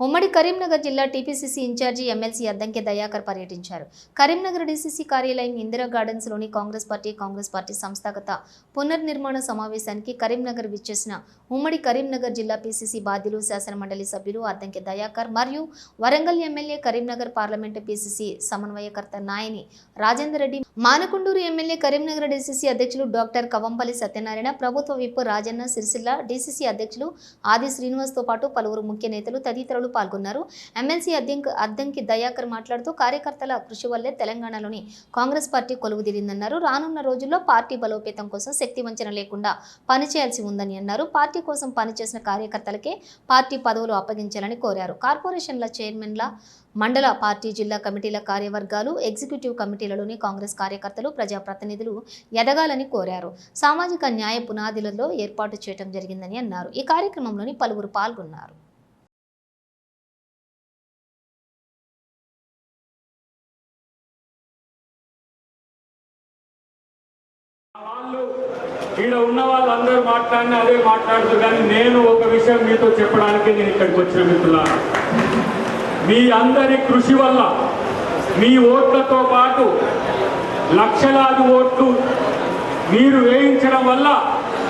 ఉమ్మడి కరీంనగర్ జిల్లా TPCC in charge MLC Addanki Dayakar పర్యటించారు. కరీంనగర్ డీసీసీ కార్యాలయం ఇందిరా గార్డెన్స్లోని కాంగ్రెస్ పార్టీ కాంగ్రెస్ పార్టీ సంస్థాగత పునర్నిర్మాణ సమావేశానికి కరీంనగర్ విచ్చేసిన ఉమ్మడి కరీంనగర్ జిల్లా పీసీసీ బాధ్యులు శాసనమండలి సభ్యులు అద్దంకి దయాకర్ మరియు Warangal MLA Karimnagar parliament PCC సమన్వయకర్త నాయని రాజేందర్ రెడ్డి మానకొండూరు ఎమ్మెల్యే కరీంనగర్ డీసీసీ అధ్యక్షులు డాక్టర్ కవంపల్లి సత్యనారాయణ ప్రభుత్వ విప్ రాజన్న సిరిసిల్ల డీసీసీ అధ్యక్షులు ఆది శ్రీనివాస్తో పాటు పలువురు ముఖ్య నేతలు తదితరులు పాల్గొన్నారు. ఎమ్మెల్సీ అద్దంకి అద్దంకి దయాకర్ మాట్లాడుతూ కార్యకర్తల కృషి వల్లే తెలంగాణలోని కాంగ్రెస్ పార్టీ కొలువుదీరిందన్నారు రానున్న రోజుల్లో పార్టీ బలోపేతం కోసం శక్తి వంచన లేకుండా పనిచేయాల్సి ఉందని అన్నారు. పార్టీ కోసం పనిచేసిన కార్యకర్తలకే పార్టీ పదవులు అప్పగించాలని కోరారు. కార్పొరేషన్ల చైర్మన్ల మండల పార్టీ జిల్లా కమిటీల కార్యవర్గాలు ఎగ్జిక్యూటివ్ కమిటీలలోని కాంగ్రెస్ కార్యకర్తలు ప్రజాప్రతినిధులు ఎదగాలని కోరారు. సామాజిక న్యాయ పునాదులలో ఏర్పాటు చేయడం జరిగిందని అన్నారు. ఈ కార్యక్రమంలోని పలువురు పాల్గొన్నారు. వాళ్ళు ఈడ ఉన్న వాళ్ళందరూ మాట్లాడిన అదే మాట్లాడుతూ కానీ నేను ఒక విషయం మీతో చెప్పడానికి నేను ఇక్కడికి వచ్చిన మిత్రులారా. మీ అందరి కృషి వల్ల మీ ఓట్లతో పాటు లక్షలాది ఓట్లు మీరు వేయించడం వల్ల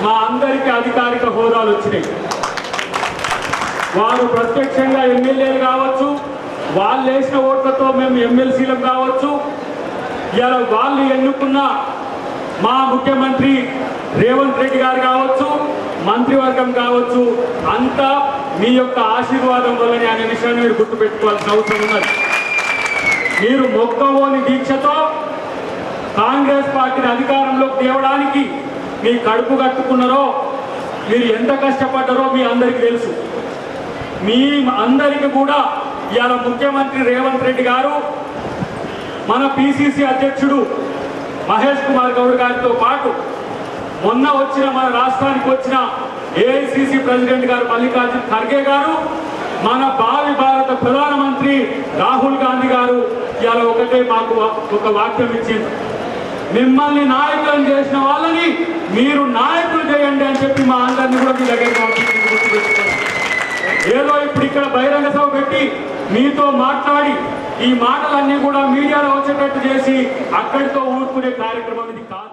మా అందరికీ అధికారిక హోదాలు వచ్చినాయి. వారు ప్రత్యక్షంగా ఎమ్మెల్యేలు కావచ్చు వాళ్ళు వేసిన ఓట్లతో మేము ఎమ్మెల్సీలకు కావచ్చు ఇలా వాళ్ళు ఎన్నుకున్న మా ముఖ్యమంత్రి రేవంత్ రెడ్డి గారు కావచ్చు మంత్రివర్గం కావచ్చు అంతా మీ యొక్క ఆశీర్వాదం వల్లనే అనే విషయాన్ని మీరు గుర్తుపెట్టుకోవాల్సిన అవసరం ఉన్నది. మీరు మొక్కవోని దీక్షతో కాంగ్రెస్ పార్టీని అధికారంలోకి తేవడానికి మీ కడుపు కట్టుకున్నారో మీరు ఎంత కష్టపడ్డారో మీ అందరికీ తెలుసు. మీ అందరికీ కూడా ఇవాళ ముఖ్యమంత్రి రేవంత్ రెడ్డి గారు మన పిసిసి అధ్యక్షుడు మహేష్ కుమార్ గౌడ్ గారితో పాటు మొన్న వచ్చిన మన రాష్ట్రానికి వచ్చిన ఏఐసిసి ప్రెసిడెంట్ గారు మల్లికార్జున్ ఖర్గే గారు మన భావి భారత ప్రధానమంత్రి రాహుల్ గాంధీ గారు ఇవాళ ఒకటే మాకు ఒక వాక్యం ఇచ్చింది మిమ్మల్ని నాయకులను చేసిన వాళ్ళని మీరు నాయకులు చేయండి అని చెప్పి మా అందరినీ కూడా మీ దగ్గరికి ఏదో ఇప్పుడు ఇక్కడ బహిరంగ సభ పెట్టి మీతో మాట్లాడి ఈ మాటలన్నీ కూడా మీడియాలో వచ్చేటట్టు చేసి అక్కడితో ఊరుకునే కార్యక్రమం ఇది కాదు.